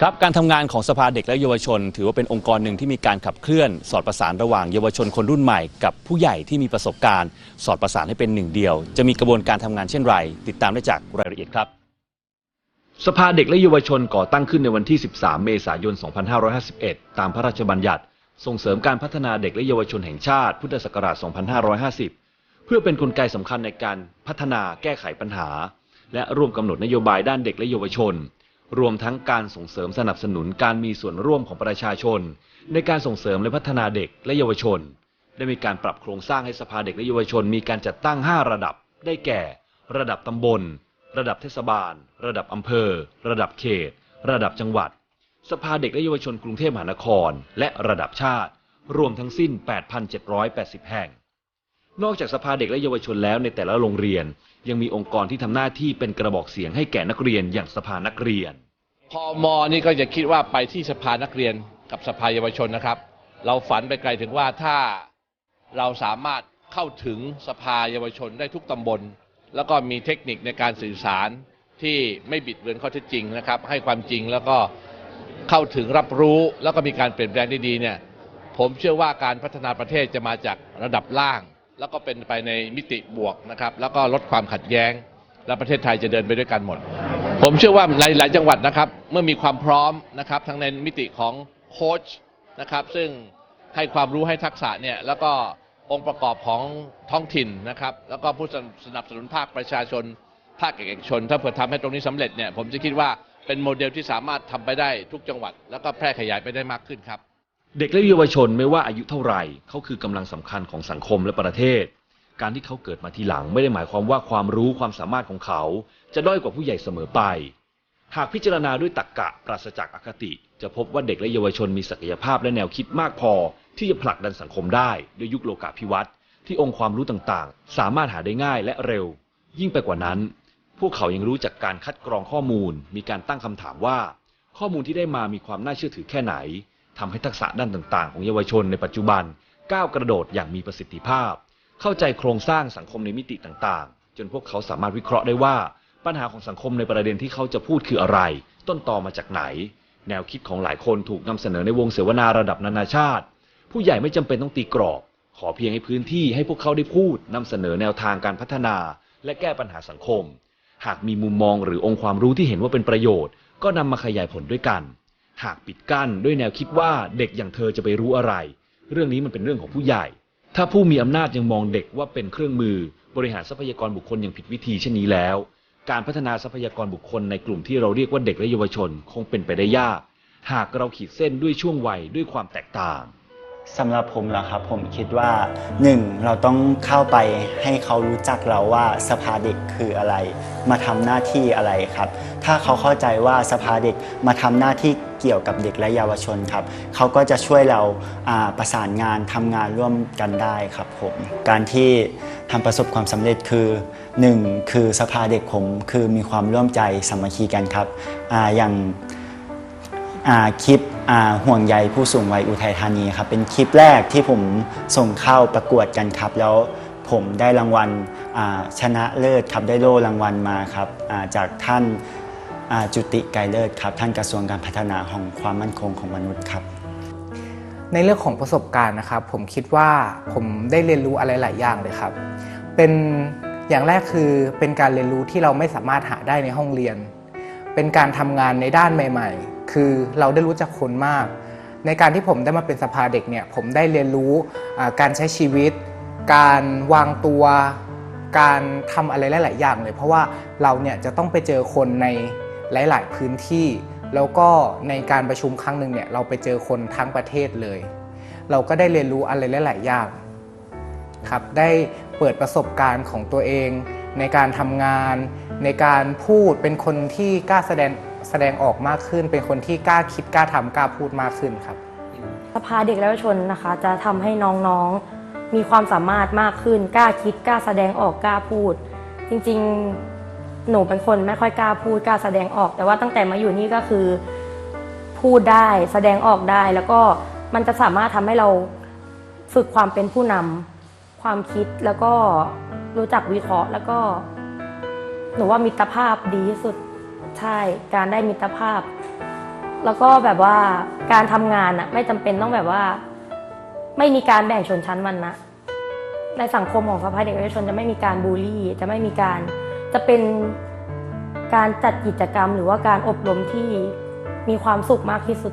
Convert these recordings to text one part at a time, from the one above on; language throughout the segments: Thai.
ครับการทำงานของสภาเด็กและเยาวชน ถือว่าเป็นองค์กรหนึ่งที่มีการขับเคลื่อน สอดประสานระหว่างเยาวชนคนรุ่นใหม่กับผู้ใหญ่ที่มีประสบการณ์ สอดประสานให้เป็นหนึ่งเดียว จะมีกระบวนการทำงานเช่นไร ติดตามได้จากรายละเอียดครับ สภาเด็กและเยาวชนก่อตั้งขึ้นในวันที่ 13 เมษายน 2551 ตามพระราชบัญญัติ ส่งเสริมการพัฒนาเด็กและเยาวชนแห่งชาติ พุทธศักราช 2550 เพื่อเป็นนกลไกสำคัญในการพัฒนาแก้ไขปัญหา และร่วมกำหนดนโยบายด้านเด็กและเยาวชน รวมทั้งการส่งเสริมสนับสนุนการมีส่วนร่วมของประชาชน ในการส่งเสริมและพัฒนาเด็กและเยาวชน ได้มีการปรับโครงสร้างให้สภาเด็กและเยาวชน มีการจัดตั้ง 5 ระดับ ได้แก่ ระดับตำบล ระดับเทศบาล ระดับอำเภอ ระดับเขต ระดับจังหวัด สภาเด็กและเยาวชนกรุงเทพมหานคร และระดับชาติ รวมทั้งสิ้น 8,780 แห่ง นอกจากสภาเด็กและเยาวชนแล้วในแต่ละโรงเรียน ยังมีองค์กรที่ทำหน้าที่เป็นกระบอกเสียงให้แก่นักเรียนอย่างสภานักเรียนพอมนี่ก็จะคิดว่าไปที่สภานักเรียนกับสภาเยาวชนนะครับ เราฝันไปไกลถึงว่าถ้าเราสามารถเข้าถึงสภาเยาวชนได้ทุกตำบล แล้วก็มีเทคนิคในการสื่อสารที่ไม่บิดเบือนข้อเท็จจริงนะครับ ให้ความจริงแล้วก็เข้าถึงรับรู้แล้วก็มีการเปลี่ยนแปลงได้ดีเนี่ยผมเชื่อว่าการพัฒนาประเทศจะมาจากระดับล่าง แล้วก็เป็นไปในมิติบวกนะครับ แล้วก็ลดความขัดแย้ง และประเทศไทยจะเดินไปด้วยกันหมด ผมเชื่อว่าในหลายจังหวัดนะครับ เมื่อมีความพร้อมนะครับ ทั้งในมิติของโค้ชนะครับ ซึ่งให้ความรู้ให้ทักษะเนี่ยแล้วก็องค์ประกอบของท้องถิ่นนะครับ แล้วก็ผู้สนับสนุนภาคประชาชน ภาคเอกชน ถ้าเผื่อทำให้ตรงนี้สำเร็จเนี่ยผมจะคิดว่าเป็นโมเดลที่สามารถทำไปได้ทุกจังหวัด แล้วก็แพร่ขยายไปได้มากขึ้นครับ เด็กและเยาวชนไม่ว่าอายุเท่าไหร่เขาคือกำลังสำคัญของสังคมและประเทศ การที่เขาเกิดมาทีหลังไม่ได้หมายความว่าความรู้ความสามารถของเขา จะด้อยกว่าผู้ใหญ่เสมอไป หากพิจารณาด้วยตรรกกะปราศจากอคติ จะพบว่าเด็กและเยาวชนมีศักยภาพและแนวคิดมากพอ ที่จะผลักดันสังคมได้ด้วยยุคโลกาภิวัตน์ที่องค์ความรู้ต่างๆ สามารถหาได้ง่ายและเร็ว ยิ่งไปกว่านั้น พวกเขายังรู้จักการคัดกรองข้อมูล มีการตั้งคำถามว่า ข้อมูลที่ได้มามีความน่าเชื่อถือแค่ไหน ทำให้ทักษะด้านต่าง ๆ ของเยาวชนในปัจจุบันก้าวกระโดดอย่างมีประสิทธิภาพ เข้าใจโครงสร้างสังคมในมิติต่างๆ จนพวกเขาสามารถวิเคราะห์ได้ว่า ปัญหาของสังคมในประเด็นที่เขาจะพูดคืออะไร ต้นตอมาจากไหน แนวคิดของหลายคนถูกนำเสนอในวงเสวนาระดับนานาชาติ ผู้ใหญ่ไม่จำเป็นต้องตีกรอบ ขอเพียงให้พื้นที่ให้พวกเขาได้พูดนำเสนอแนวทางการพัฒนา และแก้ปัญหาสังคม หากมีมุมมองหรือองค์ความรู้ที่เห็นว่าเป็นประโยชน์ ก็นำมาขยายผลด้วยกัน หากปิดกั้นด้วยแนวคิดว่าเด็กอย่างเธอจะไปรู้อะไร เรื่องนี้มันเป็นเรื่องของผู้ใหญ่ ถ้าผู้มีอำนาจยังมองเด็กว่าเป็นเครื่องมือ บริหารทรัพยากรบุคคลอย่างผิดวิธีเช่นนี้แล้ว การพัฒนาทรัพยากรบุคคลในกลุ่มที่เราเรียกว่าเด็กและเยาวชน คงเป็นไปได้ยาก หากเราขีดเส้นด้วยช่วงวัยด้วยความแตกต่าง สำหรับผมเหรอครับผมคิดว่าหนึ่งเราต้องเข้าไปให้เขารู้จักเราว่าสภาเด็กคืออะไร มาทำหน้าที่อะไรครับ ถ้าเขาเข้าใจว่าสภาเด็กมาทำหน้าที่เกี่ยวกับเด็กและเยาวชนครับเขาก็จะช่วยเราประสานงานทำงานร่วมกันได้ครับผมการที่ทำประสบความสำเร็จคือหนึ่งคือสภาเด็กผมคือมีความร่วมใจสามัคคีกันครับออย่าง คลิปห่วงใยผู้สูงวัยอุทัยธานีครับเป็นคลิปแรกที่ผมส่งเข้าประกวดกันครับ แล้วผมได้รางวัลชนะเลิศครับได้โล่รางวัลมาครับาจากท่านาจุติไกรเลิศครับ ท่านกระทรวงการพัฒนาของความมั่นคงของมนุษย์ครับ ในเรื่องของประสบการณ์นะครับ ผมคิดว่าผมได้เรียนรู้อะไรหลายอย่างเลยครับ เป็นอย่างแรกคือเป็นการเรียนรู้ที่เราไม่สามารถหาได้ในห้องเรียน เป็นการทำงานในด้านใหม่ ๆ คือเราได้รู้จักคนมาก ในการที่ผมได้มาเป็นสภาเด็กเนี่ยผมได้เรียนรู้การใช้ชีวิต การวางตัว การทำอะไรหลาย ๆ อย่างเลย เพราะว่าเราเนี่ยจะต้องไปเจอคนในหลาย ๆ พื้นที่ แล้วก็ในการประชุมครั้งหนึ่งเนี่ยเราไปเจอคนทั้งประเทศเลย เราก็ได้เรียนรู้อะไรหลาย ๆ อย่างครับได้เปิดประสบการณ์ของตัวเอง ในการทำงาน ในการพูดเป็นคนที่กล้าแสดง แสดงออกมากขึ้น เป็นคนที่กล้าคิดกล้าทำกล้าพูดมากขึ้นครับ สภาเด็กและเยาวชนนะคะ จะทำให้น้องๆมีความสามารถมากขึ้น กล้าคิดกล้าแสดงออกกล้าพูด จริงๆหนูเป็นคนไม่ค่อยกล้าพูดกล้าแสดงออก แต่ว่าตั้งแต่มาอยู่นี่ก็คือ พูดได้แสดงออกได้ แล้วก็มันจะสามารถทำให้เราฝึกความเป็นผู้นำความคิดแล้วก็รู้จักวิเคราะห์ แล้วก็ หนูว่ามิตรภาพดีที่สุด ใช่การได้มิตรภาพ แล้วก็แบบว่าการทำงานอะไม่จำเป็นต้องแบบว่า ไม่มีการแบ่งชนชั้นวรรณะในสังคมของสภาเด็กและเยาวชนจะไม่มีการบูลลี่ จะไม่มีการจะเป็นการจัดกิจกรรม หรือว่าการอบรมที่มีความสุขมากที่สุด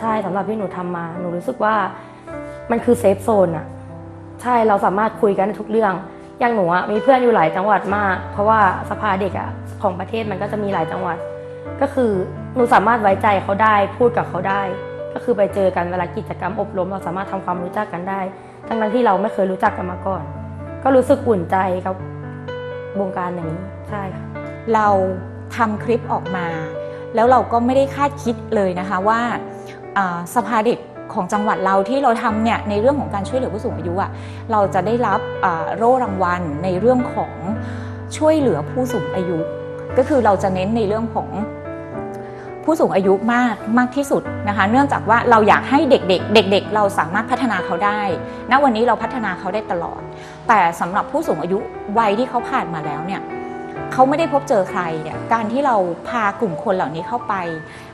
ใช่สำหรับที่หนูทำมา หนูรู้สึกว่ามันคือเซฟโซนอะใช่เราสามารถคุยกันได้ทุกเรื่อง อย่างหนูอะมีเพื่อนอยู่หลายจังหวัดมาก เพราะว่าสภาเด็กอะของประเทศมันก็จะมีหลายจังหวัด ก็คือหนูสามารถไว้ใจเขาได้ พูดกับเขาได้ ก็คือไปเจอกันเวลากิจกรรมอบรม เราสามารถทำความรู้จักกันได้ ทั้งนั้นที่เราไม่เคยรู้จักกันมาก่อน ก็รู้สึกอุ่นใจกับวงการอย่างนี้ใช่ค่ะเราทำคลิปออกมา แล้วเราก็ไม่ได้คาดคิดเลยนะคะว่าสภาเด็ก ของจังหวัดเราที่เราทำเนี่ยในเรื่องของการช่วยเหลือผู้สูงอายุอะเราจะได้รับอ่าโล่รางวัลในเรื่องของช่วยเหลือผู้สูงอายุ ก็คือเราจะเน้นในเรื่องของผู้สูงอายุมากมากที่สุดนะคะ เนื่องจากว่าเราอยากให้เด็กๆ เด็กๆเราสามารถพัฒนาเขาได้ ณวันนี้เราพัฒนาเขาได้ตลอด แต่สำหรับผู้สูงอายุวัยที่เขาผ่านมาแล้วเนี่ย เขาไม่ได้พบเจอใครเนี่ยการที่เราพากลุ่มคนเหล่านี้เข้าไป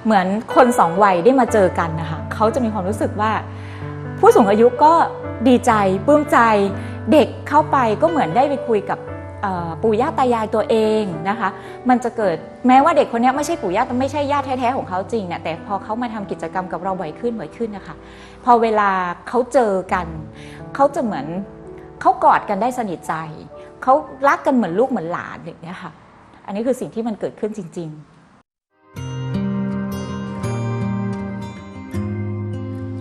เหมือนคนสองวัยได้มาเจอกันนะคะเขาจะมีความรู้สึกว่า ผู้สูงอายุก็ดีใจปลื้มใจเด็กเข้าไปก็เหมือนได้ไปคุยกับปู่ย่าตายายตัวเองนะคะ มันจะเกิดแม้ว่าเด็กคนนี้ไม่ใช่ปู่ย่าไม่ใช่ญาติแท้ๆของเขาจริงเนี่ยแต่พอเขามาทำกิจกรรมกับเราบ่อยขึ้นบ่อยขึ้นนะคะ พอเวลาเขาเจอกัน เขาจะเหมือนเขากอดกันได้สนิทใจ เขารักกันเหมือนลูกเหมือนหลานอย่างเงี้ยค่ะ อันนี้คือสิ่งที่มันเกิดขึ้นจริง ๆ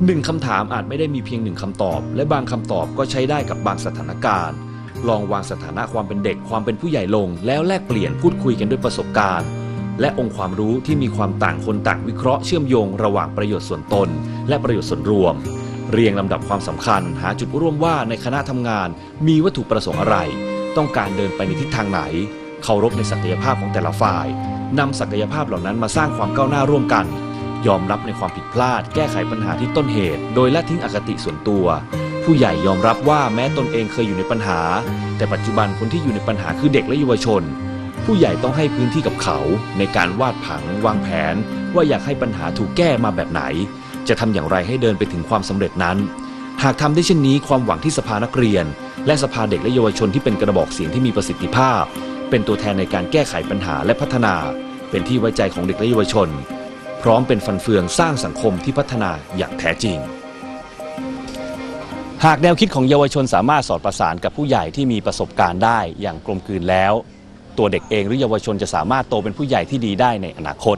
หนึ่งคำถามอาจไม่ได้มีเพียงหนึ่งคำตอบ และบางคำตอบก็ใช้ได้กับบางสถานการณ์ ลองวางสถานะความเป็นเด็กความเป็นผู้ใหญ่ลง แล้วแลกเปลี่ยนพูดคุยกันด้วยประสบการณ์และองค์ความรู้ที่มีความต่างคนต่างวิเคราะห์เชื่อมโยงระหว่างประโยชน์ส่วนตน และประโยชน์ส่วนรวม เรียงลำดับความสำคัญ หาจุดร่วมว่าในคณะทำงาน มีวัตถุประสงค์อะไร ต้องการเดินไปในทิศทางไหน เคารพในศักยภาพของแต่ละฝ่ายนำศักยภาพเหล่านั้นมาสร้างความก้าวหน้าร่วมกัน ยอมรับในความผิดพลาด แก้ไขปัญหาที่ต้นเหตุ โดยละทิ้งอคติส่วนตัว ผู้ใหญ่ยอมรับว่าแม้ตนเองเคยอยู่ในปัญหา แต่ปัจจุบันคนที่อยู่ในปัญหาคือเด็กและเยาวชน ผู้ใหญ่ต้องให้พื้นที่กับเขา ในการวาดผังวางแผน ว่าอยากให้ปัญหาถูกแก้มาแบบไหน จะทำอย่างไรให้เดินไปถึงความสำเร็จนั้น หากทำได้เช่นนี้ความหวังที่สภานักเรียน และสภาเด็กและเยาวชนที่เป็นกระบอกเสียงที่มีประสิทธิภาพ เป็นตัวแทนในการแก้ไขปัญหาและพัฒนา เป็นที่ไว้ใจของเด็กและเยาวชน พร้อมเป็นฟันเฟืองสร้างสังคมที่พัฒนาอย่างแท้จริง หากแนวคิดของเยาวชนสามารถสอดประสานกับผู้ใหญ่ที่มีประสบการณ์ได้อย่างกลมกลืนแล้ว ตัวเด็กเองหรือเยาวชนจะสามารถโตเป็นผู้ใหญ่ที่ดีได้ในอนาคต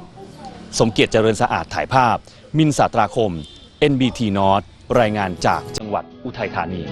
สมเกียรติเจริญสะอาดถ่ายภาพ มินสาตราคม NBT North รายงานจากจังหวัดอุทัยธานี